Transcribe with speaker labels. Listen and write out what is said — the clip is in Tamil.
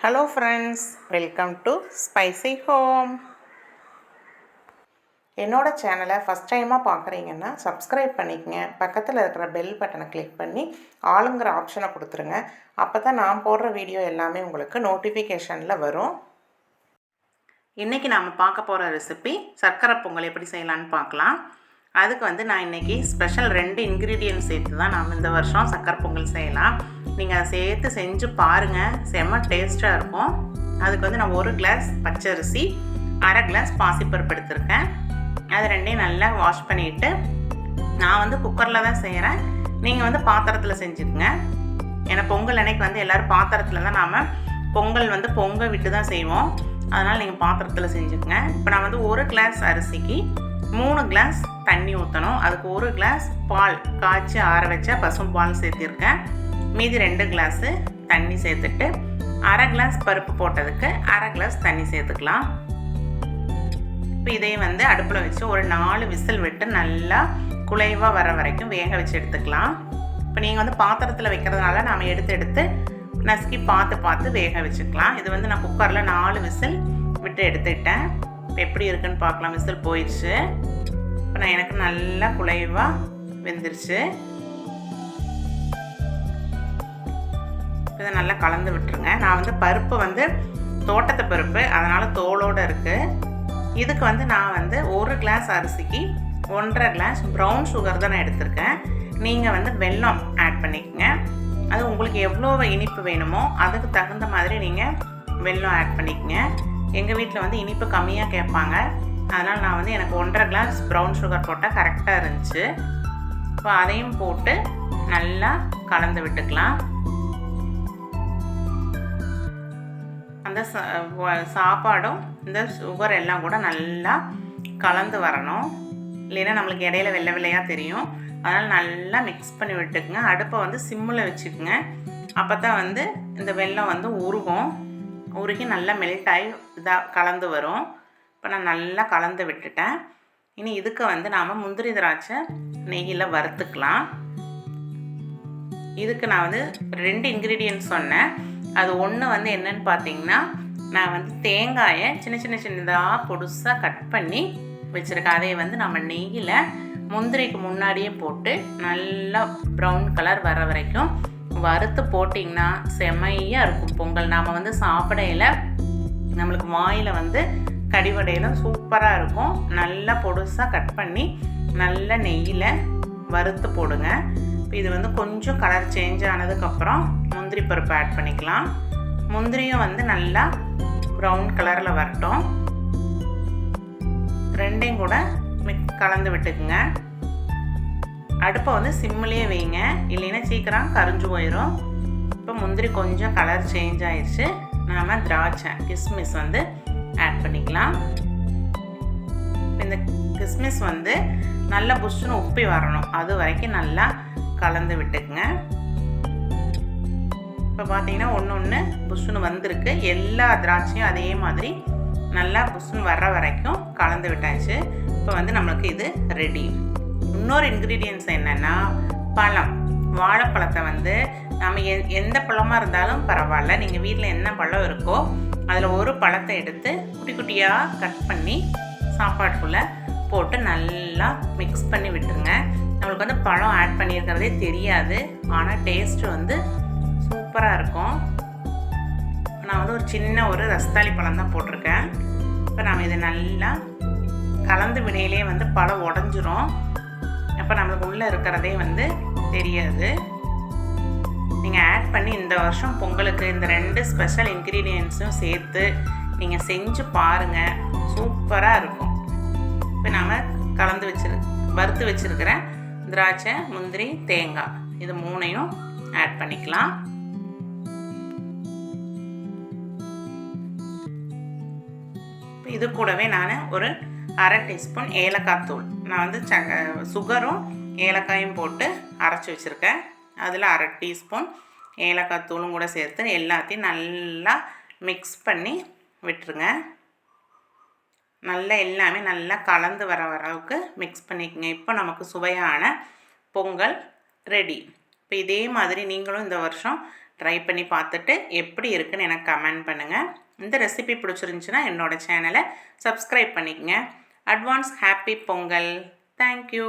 Speaker 1: Hello friends welcome to spicy home என்னோட சேனலை ஃபஸ்ட் டைமாக பார்க்குறீங்கன்னா சப்ஸ்கிரைப் பண்ணிக்கங்க. பக்கத்தில் இருக்கிற பெல் பட்டனை கிளிக் பண்ணி ஆளுங்கிற ஆப்ஷனை கொடுத்துருங்க. அப்போ தான் நான் போடுற வீடியோ எல்லாமே உங்களுக்கு நோட்டிஃபிகேஷனில் வரும். இன்றைக்கி நாம் பார்க்க போகிற ரெசிபி சர்க்கரை பொங்கல் எப்படி செய்யலான்னு பார்க்கலாம். அதுக்கு வந்து நான் இன்றைக்கி ஸ்பெஷல் ரெண்டு இன்க்ரீடியன்ட் சேர்த்து தான் நாம் இந்த வருஷம் சர்க்கரை பொங்கல் செய்யலாம். நீங்கள் அதை சேர்த்து செஞ்சு பாருங்கள் செம்ம டேஸ்ட்டாக இருக்கும். அதுக்கு வந்து நான் ஒரு கிளாஸ் பச்சரிசி அரை கிளாஸ் பாசிப்பருப்பு எடுத்திருக்கேன். அது ரெண்டையும் நல்லா வாஷ் பண்ணிவிட்டு நான் வந்து குக்கரில் தான் செய்கிறேன் நீங்கள் வந்து பாத்திரத்தில் செஞ்சுக்கோங்க. ஏன்னா பொங்கல் அன்னைக்கு வந்து எல்லோரும் பாத்திரத்தில் தான் நாம் பொங்கல் வந்து பொங்க விட்டு தான் செய்வோம். அதனால் நீங்கள் பாத்திரத்தில் செஞ்சுக்கோங்க. இப்போ நான் வந்து ஒரு கிளாஸ் அரிசிக்கு மூணு கிளாஸ் தண்ணி ஊற்றணும் அதுக்கு ஒரு கிளாஸ் பால் காய்ச்சி ஆற வச்ச பசும் பால் சேர்த்திருக்கேன். மீதி ரெண்டு கிளாஸு தண்ணி சேர்த்துட்டு அரை கிளாஸ் பருப்பு போட்டதுக்கு அரை கிளாஸ் தண்ணி சேர்த்துக்கலாம். இப்போ இதையும் வந்து அடுப்பில் வச்சு ஒரு நாலு விசில் விட்டு நல்லா குலைவாக வர வரைக்கும் வேக வச்சு எடுத்துக்கலாம். இப்போ நீங்கள் வந்து பாத்திரத்தில் வைக்கிறதுனால நாம் எடுத்து எடுத்து நசுக்கி பார்த்து பார்த்து வேக வச்சுக்கலாம். இது வந்து நான் குக்கரில் நாலு விசில் விட்டு எடுத்துக்கிட்டேன். இப்போ எப்படி இருக்குன்னு பார்க்கலாம். விசில் போயிடுச்சு. இப்போ நான் எனக்கு நல்லா குலைவாக வெந்துருச்சு. இதை நல்லா கலந்து விட்டுருங்க. நான் வந்து பருப்பு வந்து தோட்டத்து பருப்பு அதனால் தோலோடு இருக்குது இதுக்கு வந்து நான் வந்து ஒரு கிளாஸ் அரிசிக்கு ஒன்றரை கிளாஸ் ப்ரௌன் சுகர் தான் நான் எடுத்திருக்கேன். நீங்கள் வந்து வெல்லம் ஆட் பண்ணிக்கோங்க. அது உங்களுக்கு எவ்வளோ இனிப்பு வேணுமோ அதுக்கு தகுந்த மாதிரி நீங்கள் வெல்லம் ஆட் பண்ணிக்கோங்க. எங்கள் வீட்டில் வந்து இனிப்பு கம்மியாக கேட்பாங்க. அதனால் நான் வந்து எனக்கு ஒன்றரை கிளாஸ் ப்ரௌன் சுகர் போட்டால் கரெக்டாக இருந்துச்சு. இப்போ அதையும் போட்டு நல்லா கலந்து விட்டுக்கலாம். அந்த சாப்பாடும் இந்த சுகர் எல்லாம் கூட நல்லா கலந்து வரணும். இல்லைன்னா நம்மளுக்கு இடையில வெள்ளை வெள்ளையாக தெரியும். அதனால் நல்லா மிக்ஸ் பண்ணி விட்டுக்குங்க. அடுப்பை வந்து சிம்மில் வச்சுக்கோங்க. அப்போ தான் வந்து இந்த வெள்ளம் வந்து உருகும். உருகி நல்லா மெல்ட் ஆகி இதாக கலந்து வரும். இப்போ நான் நல்லா கலந்து விட்டுட்டேன். இனி இதுக்கு வந்து நாம் முந்திரி திராட்சை நெய்யில் வறுத்துக்கலாம். இதுக்கு நான் வந்து ரெண்டு இன்க்ரீடியன்ட் சொன்னேன். அது ஒன்று வந்து என்னன்னு பார்த்தீங்கன்னா நான் வந்து தேங்காயை சின்ன சின்ன சின்னதாக பொடுசாக கட் பண்ணி வச்சுருக்கேன். அதை வந்து நம்ம நெய்யில் முந்திரிக்கு முன்னாடியே போட்டு நல்லா ப்ரௌன் கலர் வர வரைக்கும் வறுத்து போட்டிங்கன்னா செமையாக இருக்கும் பொங்கல். நாம் வந்து சாப்பிடையில் நம்மளுக்கு வாயில் வந்து கடிவடையெல்லாம் சூப்பராக இருக்கும். நல்லா பொடுசாக கட் பண்ணி நல்ல நெய்யில் வறுத்து போடுங்க. இப்போ இது வந்து கொஞ்சம் கலர் சேஞ்ச் ஆனதுக்கப்புறம் முந்திரி பருப்பு ஆட் பண்ணிக்கலாம். முந்திரியும் வந்து நல்லா ப்ரௌன் கலரில் வரட்டும். ரெண்டையும் கூட மிக் கலந்து விட்டுக்குங்க. அடுப்பை வந்து சிம்மிலேயே வைங்க. இல்லைன்னா சீக்கிரம் கரிஞ்சு போயிடும் இப்போ முந்திரி கொஞ்சம் கலர் சேஞ்ச் ஆயிடுச்சு நாம் திராட்சை கிஸ்மிஸ் வந்து ஆட் பண்ணிக்கலாம். இந்த கிஸ்மிஸ் வந்து நல்லா புஷ்ஷுன்னு உப்பி வரணும். அது வரைக்கும் நல்லா கலந்து விட்டுக்குங்க. இப்போ பார்த்தீங்கன்னா ஒன்று ஒன்று புஷ்ஷுன்னு வந்திருக்கு. எல்லா திராட்சையும் அதே மாதிரி நல்லா புஷ்ஷுன்னு வர்ற வரைக்கும் கலந்து விட்டாச்சு. இப்போ வந்து நம்மளுக்கு இது ரெடி இன்னொரு இன்க்ரீடியன்ஸ் என்னென்னா பழம். வாழைப்பழத்தை வந்து நம்ம எ எந்த பழமாக இருந்தாலும் பரவாயில்ல. நீங்கள் வீட்டில் என்ன பழம் இருக்கோ அதில் ஒரு பழத்தை எடுத்து குட்டி குட்டியாக கட் பண்ணி சாப்பாட்டுக்குள்ளே போட்டு நல்லா மிக்ஸ் பண்ணி விட்டுருங்க. நம்மளுக்கு வந்து பழம் ஆட் பண்ணியிருக்கிறதே தெரியாது. ஆனால் டேஸ்ட்டு வந்து சூப்பராக இருக்கும். நான் வந்து ஒரு சின்ன ஒரு ரஸ்தாளி பழம் தான் போட்டிருக்கேன். இப்போ நம்ம இதை நல்லா கலந்து விடையிலே வந்து பழம் உடஞ்சிரும். அப்போ நம்மளுக்கு உள்ளே இருக்கிறதே வந்து தெரியாது. நீங்கள் ஆட் பண்ணி இந்த வருஷம் பொங்கலுக்கு இந்த ரெண்டு ஸ்பெஷல் இன்க்ரீடியன்ஸும் சேர்த்து நீங்கள் செஞ்சு பாருங்கள் சூப்பராக இருக்கும். கலந்து வச்சிரு வறுத்து வச்சுருக்கிற திராட்சை முந்திரி தேங்காய் இது மூணையும் ஆட் பண்ணிக்கலாம். இது கூடவே நான் ஒரு அரை டீஸ்பூன் ஏலக்காய் தூள். நான் வந்து ச சுகரும் ஏலக்காயும் போட்டு அரைச்சி வச்சுருக்கேன். அதில் அரை டீஸ்பூன் ஏலக்காய் தூளும் கூட சேர்த்து எல்லாத்தையும் நல்லா மிக்ஸ் பண்ணி விட்டுருங்க. நல்லா எல்லாமே நல்லா கலந்து வர அளவுக்கு மிக்ஸ் பண்ணிக்கோங்க. இப்போ நமக்கு சுவையான பொங்கல் ரெடி இப்போ இதே மாதிரி நீங்களும் இந்த வருஷம் ட்ரை பண்ணி பார்த்துட்டு எப்படி இருக்குன்னு எனக்கு கமெண்ட் பண்ணுங்கள் இந்த ரெசிபி பிடிச்சிருந்துச்சின்னா என்னோடய சேனலை சப்ஸ்கிரைப் பண்ணிக்கங்க. Advance happy Pongal thank you